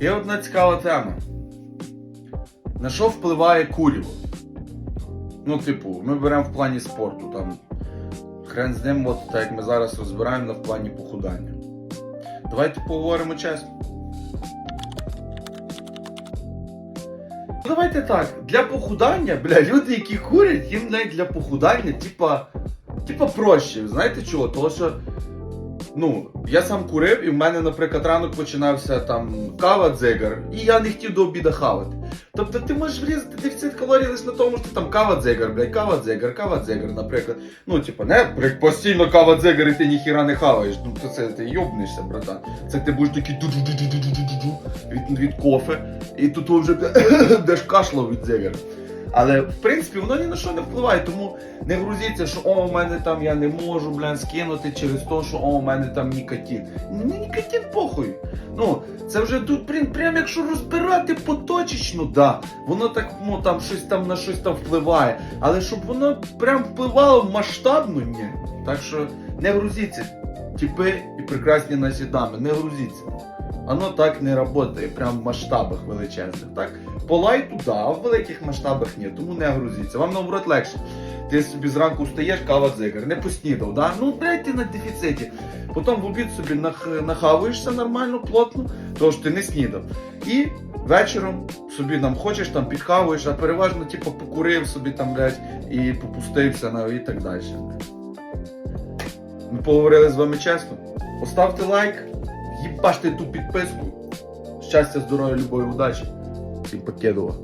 Є одна цікава тема. На що впливає куріво? Ну, типу, ми беремо в плані спорту, там хрен з ним, от так як ми зараз розбираємо на в плані похудання. Давайте поговоримо чесно. Ну, Давайте так, для похудання, бля, люди, які курять, їм навіть для похудання, типа, типа проще. Знаєте чого? Тому що, ну, я сам курив, і в мене, наприклад, ранок починався там кава дзигар, і я не хотів до обіда хавати. Тобто ти можеш врізати дефіцит калорій лише на тому, що там кава дзигар, блядь, кава дзигар, кава дзигар, наприклад. Ну, типа, не постійно кава дзигар і ти ніхіра не хаваєш. Ну, то це ти йобнешся, братан. Це ти будеш такий ду-ду-ду-ду-ду-ду-ду від, від кофе, і тут вже деш кашло від дзигар. Але в принципі воно ні на що не впливає, тому не грузіться, що о, у мене там я не можу, блін, скинути через те, що о, у мене там нікотин. Не нікотин похуй. Ну, це вже тут, прям, прям якщо розбирати поточечно, да, воно так, ну там щось там на щось там впливає. Але щоб воно прям впливало масштабно, ні. Так що не грузіться. Тіпи і прекрасні наші дами, не грузіться. Воно так не працює, прям в масштабах величезних. Так? По лайту, да, а в великих масштабах ні, тому не грузіться. Вам наоборот легше. Ти собі зранку встаєш, кава дзигар, не поснідав, да? ну блядь, ти на дефіциті. Потім в обід собі нах- нахавуєшся нормально, плотно, тому що ти не снідав. І вечором собі там хочеш, там підхавуєш, а переважно типу, покурив собі там, блядь, і попустився на і так далі. Ми поговорили з вами чесно. Поставте лайк, їбаште ту підписку. Щастя, здоров'я, любові, удачі. Всім покедова.